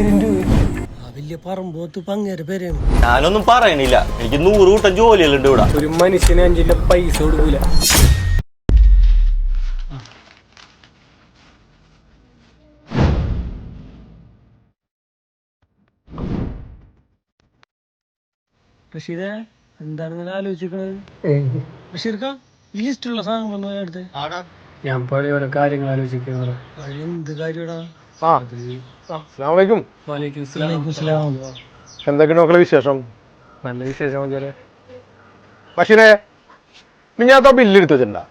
ആയിരം രൂപ ആ വലിയ പറമ്പോത്ത് പങ്ങേരെ പേരാണ് ഞാനൊന്നും പറയണില്ല. എനിക്ക് നൂറ് കൂട്ടം ജോലികളുണ്ട് ഇവിടെ. ഒരു മനുഷ്യന് അഞ്ചിന്റെ പൈസ കൊടുക്കൂല. റഷീദ എന്താണ് നിങ്ങൾ ആലോചിക്കണത് ബഷീർക്ക ഈ ലിസ്റ്റുള്ള സാധനങ്ങളൊന്നും എടുത്ത് ഞാൻ പഴയ ഓരോ കാര്യങ്ങൾ ആലോചിക്കുന്നത് എന്ത് കാര്യടാ? ആ. അസ്സലാമലൈക്കും. വാലേക്കും മക്കളെ വിശേഷം? നല്ല വിശേഷം മതിയല്ലേ ബഷീറെ ബില്ല് എടുത്തു വെച്ചിട്ടുണ്ടാ?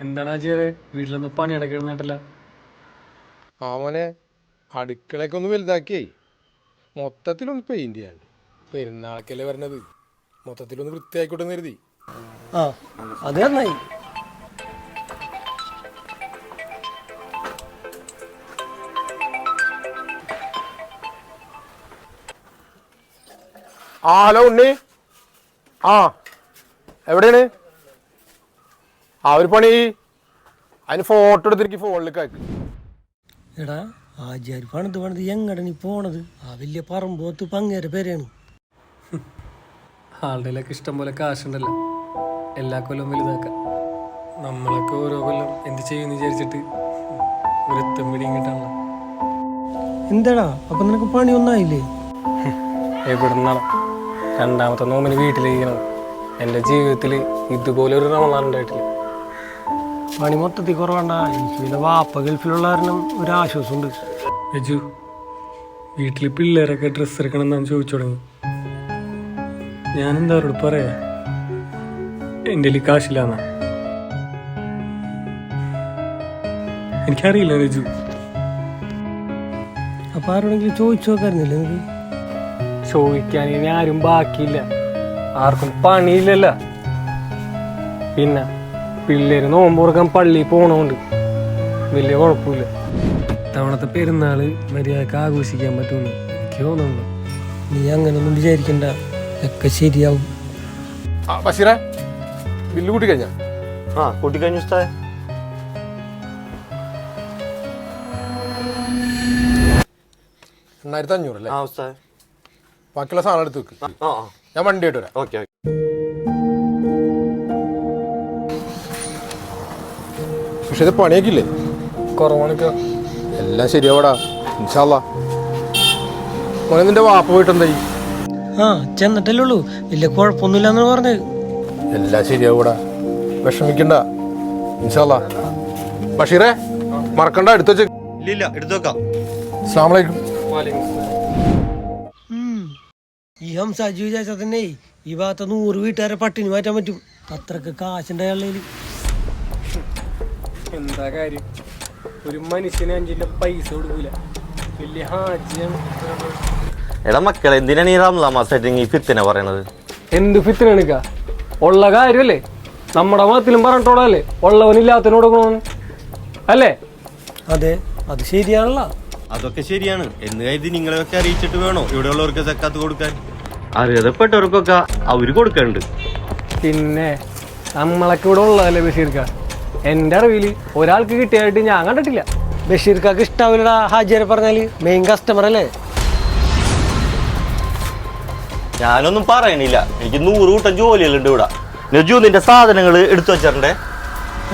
എന്താണ് ആചാര്യ വീട്ടിലൊന്നും പണി അടക്കിടുന്നിട്ടല്ല ആ മോനെ അടുക്കളയൊക്കെ ഒന്ന് വലുതാക്കിയേ. മൊത്തത്തിലൊന്ന് പെയിന്റ് ചെയ്യാൻ. പെരുന്നാൾക്കല്ലേ വരണത് മൊത്തത്തിലൊന്ന് വൃത്തിയായിക്കോട്ടെ എന്ന് കരുതി. ആ അത് നന്നായി. ആ ഹലോ ഉണ്ണി. ആ എവിടെയാണ്? ആ ഒരു പണി. അതിന് ഫോട്ടോ എടുത്തിരിക്കും ഫോണിലേക്ക് അയക്ക്. എടാ ആചാരി പണിത് പണിത്. എങ്ങടെ നീ പോണത്? ആ വലിയ പറമ്പോത്ത് പങ്ങേരെ പേരാണ്. ആളുടെ ഇഷ്ടം പോലെ കാശുണ്ടല്ലോ. എല്ലാ കൊല്ലവും വലുതാക്കാം നമ്മളൊക്കെ ഓരോ കൊല്ലം എന്ത് ചെയ്യുമെന്ന് വിചാരിച്ചിട്ട് ഒരു എത്തും പിടിയും കിട്ടാനുള്ള എന്താടാ? അപ്പൊ നിനക്ക് പണിയൊന്നായില്ലേ ഒന്നായില്ലേ എവിടെ നിന്നാണ് രണ്ടാമത്തെ നോമിന് വീട്ടിലിരിക്കണം. എന്റെ ജീവിതത്തിൽ ഇതുപോലെ ഒരു റമദാൻ ഉണ്ടായിട്ടില്ല. പണി മൊത്തത്തിൽ കുറവണ്ട. എനിക്ക് പിന്നെ വാപ്പ ഗൾഫിലുള്ള കാരണം ഒരു ആശ്വാസമുണ്ട്. യജു വീട്ടിൽ പിള്ളേരൊക്കെ ഡ്രസ്സ് എടുക്കണം എന്നാണ് ചോദിച്ചു തുടങ്ങി ഞാൻ എന്താ അവരോട് പറയാ? എന്റെ കാശില്ലാന്ന. എനിക്കറിയില്ല രജു അപ്പൊ ആരോടെങ്കിലും ചോദിച്ചു നോക്കാറില്ലേ നിനക്ക്? ചോദിക്കാൻ ഇനി ആരും ബാക്കിയില്ല. ആർക്കും പണിയില്ലല്ല. പിന്നെ പിള്ളേര് നോമ്പുറക്കാൻ പള്ളി പോണോണ്ട് വലിയ കുഴപ്പമില്ല. ഇത്തവണത്തെ പെരുന്നാൾ മര്യാദയ്ക്ക് ആഘോഷിക്കാൻ പറ്റുമെന്ന് എനിക്ക് തോന്നുന്നു. നീ അങ്ങനൊന്നും വിചാരിക്കണ്ട. ഒക്കെ ശരിയാവും. ആ ബഷീറെ ബില്ല് കൂട്ടി കഴിഞ്ഞാ ആ കൂട്ടിക്കഴിഞ്ഞു ഉസ്താദേ. എണ്ണായിരത്തി അഞ്ഞൂറ് അല്ലേ? ആ ഉസ്താദേ. ബാക്കിയുള്ള സാധനം എടുത്ത് വെക്ക്. ഞാൻ വണ്ടി ആയിട്ട് വരാം. Okay okay. പക്ഷെ ഇത് പണിയൊക്കെ ഇല്ലേ കുറവാണിക്കോ. എല്ലാം ശരിയാവടാ. ഇൻഷാല്ല മോനെ നിന്റെ വാപ്പ പോയിട്ടെന്തായി? ആ ചെന്നിട്ടല്ലേ ഉള്ളൂ. വലിയ കുഴപ്പമൊന്നുമില്ലെന്ന് പറഞ്ഞത്. എല്ലാം ശരിയാവൂടാ. വിഷമിക്കണ്ട. ഇൻഷാല്ല ബഷീറേ മറക്കണ്ട എടുത്തു വെച്ച്. ഇല്ല ഇല്ല എടുത്തു വെക്കാം. അസ്സാം വലൈക്കും. ഈ ഹംസാജി വിചാരിച്ചാൽ തന്നെ ഈ ഭാഗത്ത് നൂറ് വീട്ടുകാരെ പട്ടിണി മാറ്റാൻ പറ്റും. അത്രയ്ക്ക് കാശുണ്ട് അയാളുടെ എന്താ കാര്യം? ഒരു മനുഷ്യന് അഞ്ചിന്റെ പൈസ കൊടുക്കൂല. വലിയ ഹാജിയാണ് എടാ മക്കളെ എന്തിനാണ് ഈ റംസാൻ സെറ്റിങ് ഈ ഫിത്തിനെ പറയണത്? എന്ത് ഫിത്തിനെടുക്ക ഉള്ള കാര്യമല്ലേ നമ്മുടെ മതത്തിലും പറഞ്ഞിട്ടോളല്ലേ ഉള്ളവനില്ലാത്തതിനോട് കൊടുക്കണമെന്ന് അല്ലേ? അതെ അത് ശരിയാണല്ലോ. അതൊക്കെ ശരിയാണ്. എന്ന് കരുതി നിങ്ങളെയൊക്കെ അറിയിച്ചിട്ട് വേണോ? ഇവിടെയുള്ളവർക്ക് സക്കാത്ത് കൊടുക്കാൻ? അറിയതപ്പെട്ടവർക്കൊക്കെ അവർ കൊടുക്കാനുണ്ട് പിന്നെ നമ്മളൊക്കെ ഇവിടെ ഉള്ളതല്ലേ ബഷീർക്ക? എന്റെ അറിവിൽ ഒരാൾക്ക് കിട്ടിയായിട്ട് ഞാൻ കണ്ടിട്ടില്ല. ബഷീർക്കാക്ക് ഇഷ്ടാവില്ലടാ ഹാജിയെ പറഞ്ഞാൽ. മെയിൻ കസ്റ്റമർ അല്ലേ? ഞാനൊന്നും പറയണില്ല. എനിക്ക് നൂറ് കൂട്ടം ജോലികളുണ്ട് ഇവിടെ. നജു നിന്റെ സാധനങ്ങൾ എടുത്തു വെച്ചിട്ടുണ്ടേ?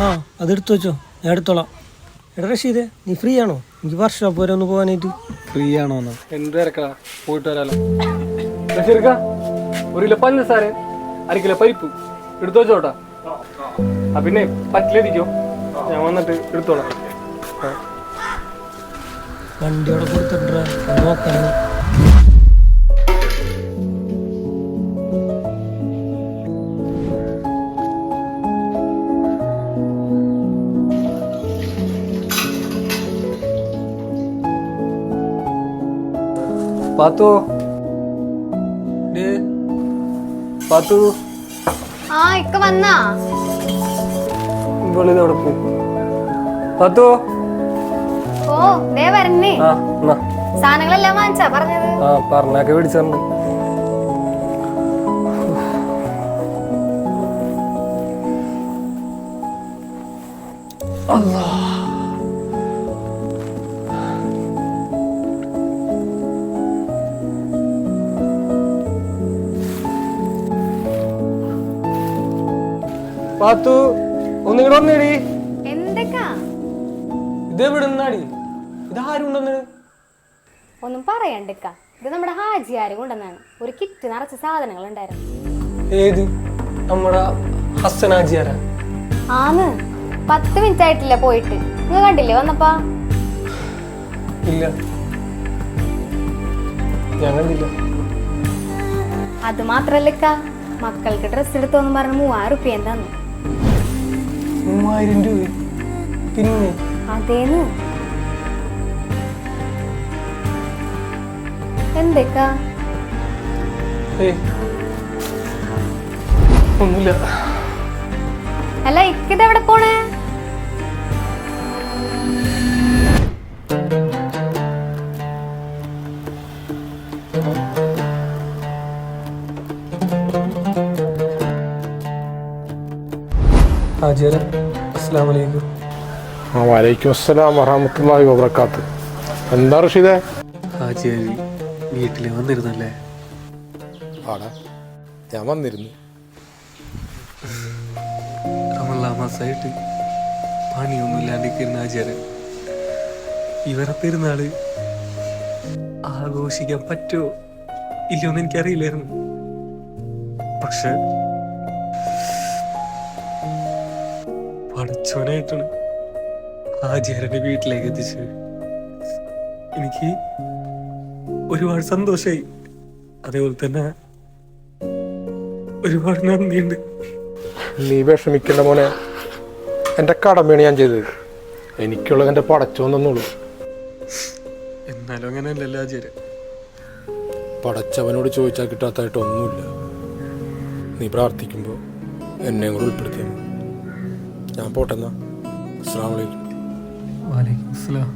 ആ അത് എടുത്തു വെച്ചോ. ഞാൻ എടുത്തോളാം. എടാ റഷീദേ നീ ഫ്രീ ആണോ എനിക്ക് വർഷം വരെ ഒന്ന് പോകാനായിട്ട് ഫ്രീ ആണോ എന്ന്. എന്ത് തിരക്കാ? പോയിട്ട് വരാലോ. ബഷീർക്ക ഒരു കിലോ പഞ്ചസാര അര കിലോ പരിപ്പ്. എടുത്തു വെച്ചോട്ടാ. ആ പിന്നെ പറ്റിലിരിക്കോ ഞാൻ വന്നിട്ട് എടുത്തോളാം. വണ്ടിയോടെ കൊടുത്തിട്ടുണ്ടോ? നോക്കാനോ കൊടുത്തിട്ടുണ്ടാ നോക്കണം. പാത്തു. പാത്തു. ആ ഇക്ക വന്നാ. ഇവളിത് എവിടെ പോയി? പാത്തു. ഓ ദേ വരണേ. ആ എന്നാ സാധനങ്ങളെല്ലാം വാങ്ങിച്ചാ പറഞ്ഞത്. ആ പറഞ്ഞൊക്കെ പിടിച്ചിട്ടുണ്ട്. പാത്തു ഒന്നിങ്ങോട്ട് വന്നേടി. എന്തൊക്കാ? ഇത് എവിടെ നിന്നാടി ഇത് ആരും ഒന്നും പറയണ്ടക്ക. ഇത് നമ്മുടെ ഹാജിയാരും കൊണ്ടുവന്നാണ് ഒരു കിറ്റ് നിറച്ച സാധനങ്ങൾ ഉണ്ടായിരുന്നു ഏത്? നമ്മുടെ ഹസനാജിയാരാ ആന്ന്. പത്ത് മിനിറ്റ് ആയിട്ടില്ല പോയിട്ട്. നിങ്ങൾ കണ്ടില്ലേ വന്നപ്പാ? ഇല്ല. ഞാൻ കണ്ടില്ല. അത് മാത്രല്ലക്ക. മക്കൾക്ക് ഡ്രസ്സ് എടുത്തോന്ന് പറഞ്ഞ് മൂവായിരം റുപ്യ തന്നു. മൂവായിരം രൂപ. പിന്നെ അതേന്ന്? എന്തൊക്കാ? ഏയ്. ഒന്നുമില്ല. അല്ല ഇക്കിതെവിടെ പോണേ? ഹാജിയാര അസ്സാം വലൈക്കും ആ വലൈക്കും അസ്സലാം വറഹമത്തല്ലാഹി വബർക്കാത്ത് എന്താ റഷീദേ? ഹാജിയാരി വീട്ടിൽ വന്നിരുന്നല്ലേ? ആടാ ഞാൻ വന്നിരുന്നു. റമല്ലാ മാസമായിട്ട് പണിയൊന്നും ഇല്ലാണ്ടിരിക്കുന്ന ഹാജിയാരൻ ഇവരെ പെരുന്നാൾ ആഘോഷിക്കാൻ പറ്റോ ഇല്ലയോന്ന് എനിക്കറിയില്ലായിരുന്നു. പക്ഷെ പഠിച്ചവനായിട്ടാണ് ഹാജിയാരന്റെ വീട്ടിലേക്ക് എത്തിച്ചത്. എനിക്ക് ഒരുപാട് സന്തോഷമായി അതേപോലെ തന്നെ ഒരുപാട് നന്ദിയുണ്ട്. നീ വിഷമിക്കേണ്ട മോനെ. എന്റെ കടമയാണ് ഞാൻ ചെയ്തത്. എനിക്കുള്ളത് എന്റെ പടച്ചോന്നുള്ളൂ എന്നാലും അങ്ങനെയല്ലല്ലോ ആചാര്യ പടച്ചവനോട് ചോദിച്ചാൽ കിട്ടാത്തതായിട്ട് ഒന്നുമില്ല. നീ പ്രാർത്ഥിക്കുമ്പോൾ എന്നെയും കൂടെ ഉൾപ്പെടുത്തിയാൽ. ഞാൻ പോട്ടെന്നാ. അസ്സാം വാലിക്കും വാലൈക്കും അസ്സലാം.